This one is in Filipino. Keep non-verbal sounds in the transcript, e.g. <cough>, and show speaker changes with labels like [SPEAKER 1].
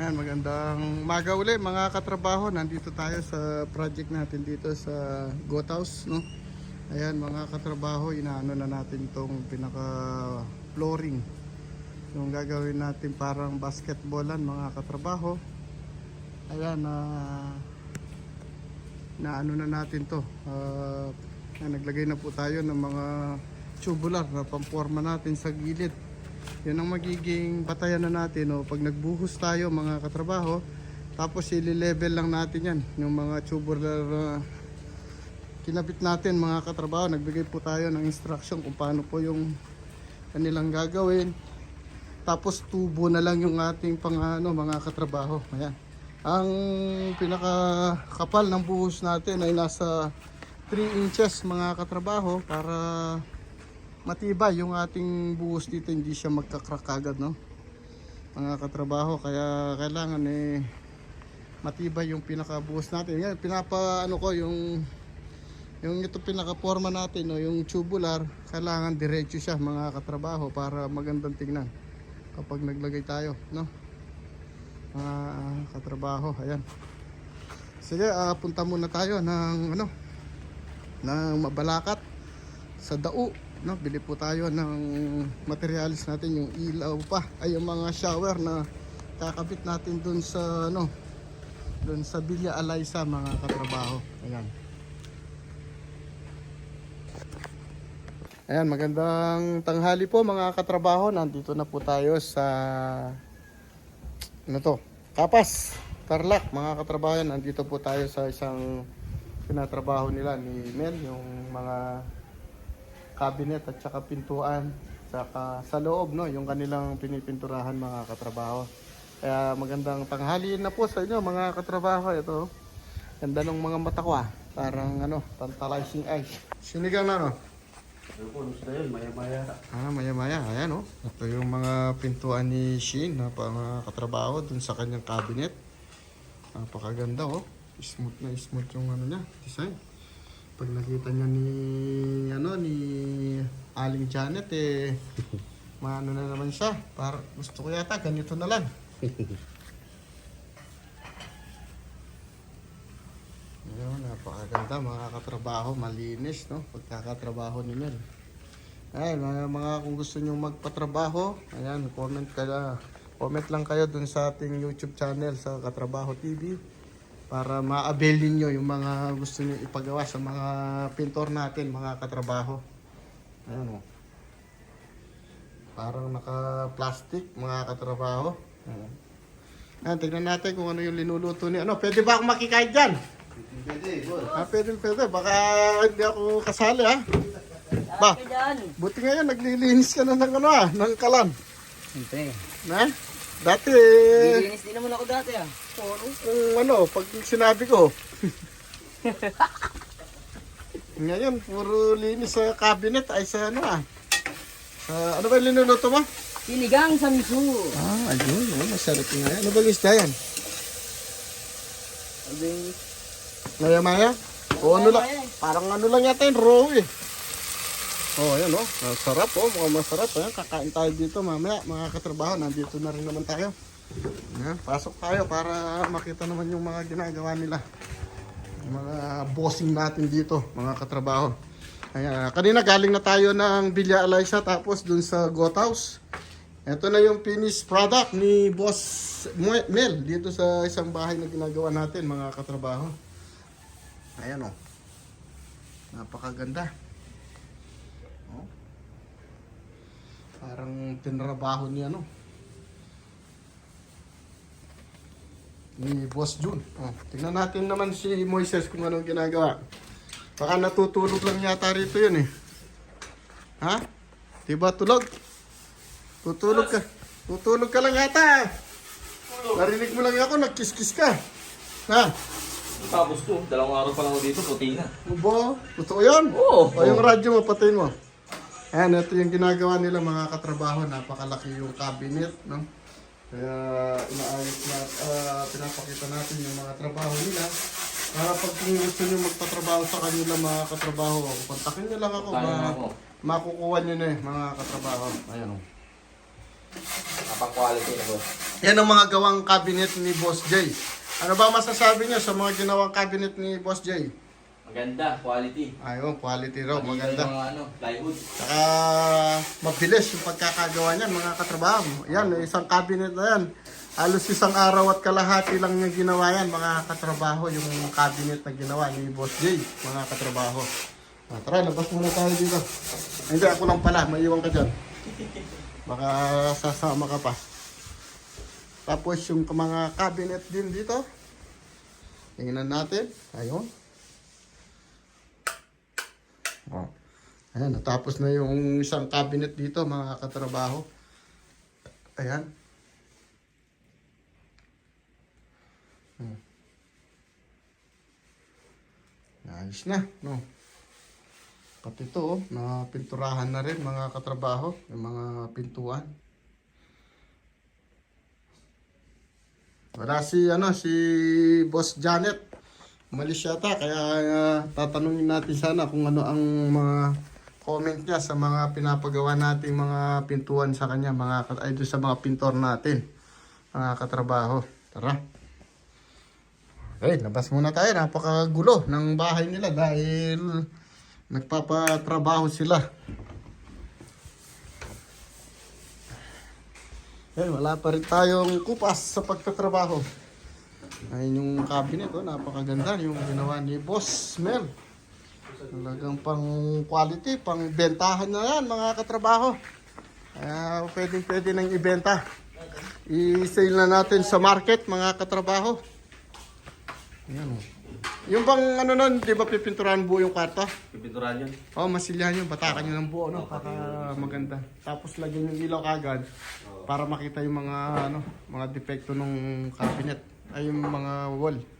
[SPEAKER 1] Ayan, magandang umaga uli mga katrabaho. Nandito tayo sa project natin dito sa Goat House, no? Ayan, mga katrabaho, inaano na natin tong pinaka flooring. Yung gagawin natin parang basketballan mga katrabaho. Ayan, na na ano na natin to. Ah, naglagay na po tayo ng mga tubular na pamporma natin sa gilid. Yan ang magiging batayan na natin no? pag nagbuhos tayo mga katrabaho. Tapos i-level lang natin yan. Yung mga tubular na kinabit natin mga katrabaho. Nagbigay po tayo ng instruction kung paano po yung kanilang gagawin. Tapos tubo na lang yung ating pang ano, mga katrabaho. Ayan. Ang pinakakapal ng buhos natin ay nasa 3 inches mga katrabaho para matibay. Yung ating buhos dito hindi siya magkakrak agad no? Mga katrabaho kaya kailangan eh matibay yung pinakabuhos natin. Yan pinapa ano ko yung yung ito pinaka-forma natin no? Yung tubular kailangan diretso siya mga katrabaho para magandang tingnan kapag naglagay tayo no? Mga katrabaho ayan. Sige ah, punta muna tayo ng ano ng mabalakat sa dao no bili po tayo ng materials natin yung ilaw pa. Ay yung mga shower na kakabit natin dun sa ano dun sa Villa Alaysa mga katrabaho. Ayan. Ayan magandang tanghali po mga katrabaho. Nandito na po tayo sa ano to Kapas Tarlac mga katrabaho. Nandito po tayo sa isang pinatrabaho nila ni Mel yung mga cabinet at saka pintuan saka sa loob no yung kanilang pinipinturahan mga katrabaho. Kaya magandang tanghali na po sa inyo mga katrabaho. Ito ganda ng mga mata ko ah. Parang ano tantalizing eyes. Sinigang na no? Ah maya maya ayan oh. Ito yung mga pintuan ni Shin na mga katrabaho dun sa kanyang cabinet. Napakaganda oh. Smooth na smooth yung ano niya design pag nakita niya ni ano ni Aling Janet eh maano na naman siya. Para gusto ko yata ganito na lang. <laughs> Ayun, napakaganda. Mga katrabaho, malinis no, pagkakatrabaho ni Mel. Ay, mga, mga kung gusto niyo magpatrabaho, ayan, comment kayo, comment lang kayo dun sa ating YouTube channel sa Katrabaho TV para ma-avail ninyo yung mga gusto niyo ipagawa sa mga pintor natin, mga katrabaho. Ayan o. Parang naka-plastic, mga katrabaho. Ayan. Ayan, tignan natin kung ano yung linuluto ni ano. Pwede ba ako makikain dyan?
[SPEAKER 2] Pwede, boss.
[SPEAKER 1] Ah, pwede, pwede. Baka hindi ako kasali ha. Ba,
[SPEAKER 3] Ka dyan.
[SPEAKER 1] buti ngayon naglilinis ka na ng ano ah, ng kalan.
[SPEAKER 3] Siyempre.
[SPEAKER 1] Na? Dati, eh,
[SPEAKER 3] Lilinis din naman ako dati ah.
[SPEAKER 1] Kung ano, pag sinabi ko. <laughs> ngayon, puro linis sa cabinet ay sa ano ah. Sa, ano ba yung linuluto mo?
[SPEAKER 3] Sinigang sa miso.
[SPEAKER 1] Ah, ayun. Oh, masarap nga yan. Ano ba yung isda yan?
[SPEAKER 3] Abing,
[SPEAKER 1] Maya-maya? O ano lang?
[SPEAKER 3] Eh.
[SPEAKER 1] Parang ano lang yata yung raw eh. Oh, ayan oh. Masarap oh. Mukhang masarap. Ayan, kakain tayo dito mamaya. Mga katrabaho, nandito na rin naman tayo. Ayan, pasok tayo para makita naman yung mga ginagawa nila. Yung mga bossing natin dito, mga katrabaho. Ayan, kanina galing na tayo ng Villa Alaysa tapos dun sa Goat House. Ito na yung finished product ni Boss Mel dito sa isang bahay na ginagawa natin mga katrabaho. Ayan o. Napakaganda. Oh. Parang tinrabaho ni ano. Ni Boss Jun. Oh. Tingnan natin naman si Moises kung anong ginagawa. Baka natutulog lang yata rito yun eh. Ha? Diba tulog? Tutulog ka. Tutulog ka lang yata. Narinig mo lang ako, nagkiskis ka. Ha?
[SPEAKER 2] Tapos ko, dalawang araw pa lang ako dito, puti na.
[SPEAKER 1] Bo, totoo yun?
[SPEAKER 2] Oo.
[SPEAKER 1] O yung radyo mo, patayin mo. Ayan, ito yung ginagawa nila mga katrabaho. Napakalaki yung cabinet, no? Kaya inaayos na, ah, pinapakita natin yung mga trabaho nila. Para pag kung gusto nyo magpatrabaho sa kanila mga katrabaho, kontakin nyo lang ako.
[SPEAKER 2] Kaya
[SPEAKER 1] Ma-
[SPEAKER 2] ako.
[SPEAKER 1] makukuha nyo na eh, mga katrabaho. Ayan o.
[SPEAKER 2] Napang quality na boss.
[SPEAKER 1] Yan ang mga gawang cabinet ni Boss Jay. Ano ba masasabi niyo sa mga ginawang cabinet ni Boss Jay?
[SPEAKER 2] Maganda, quality.
[SPEAKER 1] Ayun, quality raw,
[SPEAKER 2] Pati
[SPEAKER 1] maganda.
[SPEAKER 2] yung mga ano, plywood.
[SPEAKER 1] Saka mabilis yung pagkakagawa niyan mga katrabaho. Yan, isang cabinet na yan. Halos isang araw at kalahati lang yung ginawa yan mga katrabaho. Yung cabinet na ginawa ni Boss J, mga katrabaho. Ah, tara, labas muna tayo dito. Ay, Hindi, ako lang pala. Maiwan ka dyan. Baka sasama ka pa. Tapos yung mga cabinet din dito. Tingnan natin. Ayun. Oh. Ayan, natapos na yung isang cabinet dito, mga katrabaho. Ayan. Hmm. Ayos na, no? Pati ito, oh, na pinturahan na rin mga katrabaho, yung mga pintuan. Wala si, ano, si Boss Janet. Umalis yata, kaya ah, tatanungin natin sana kung ano ang mga comment niya sa mga pinapagawa nating mga pintuan sa kanya, mga ay sa mga pintor natin, mga katrabaho. Tara. Okay, labas muna tayo. Napakagulo ng bahay nila dahil nagpapatrabaho sila. Eh, wala pa rin tayong kupas sa pagtatrabaho. Ayun yung cabinet, oh, napakaganda yung ginawa ni Boss Mel. Talagang pang quality, pang bentahan na yan mga katrabaho. Kaya pwedeng pwede nang ibenta. I-sale na natin sa market mga katrabaho. Ayan oh. Yung bang ano nun, di ba pipinturahan buo yung kwarto?
[SPEAKER 2] Pipinturahan yun.
[SPEAKER 1] Oh, masilyahan yung batakan nyo ng buo, no? Para maganda. Tapos lagyan yung ilaw kagad para makita yung mga ano, mga depekto ng cabinet ay yung mga wall.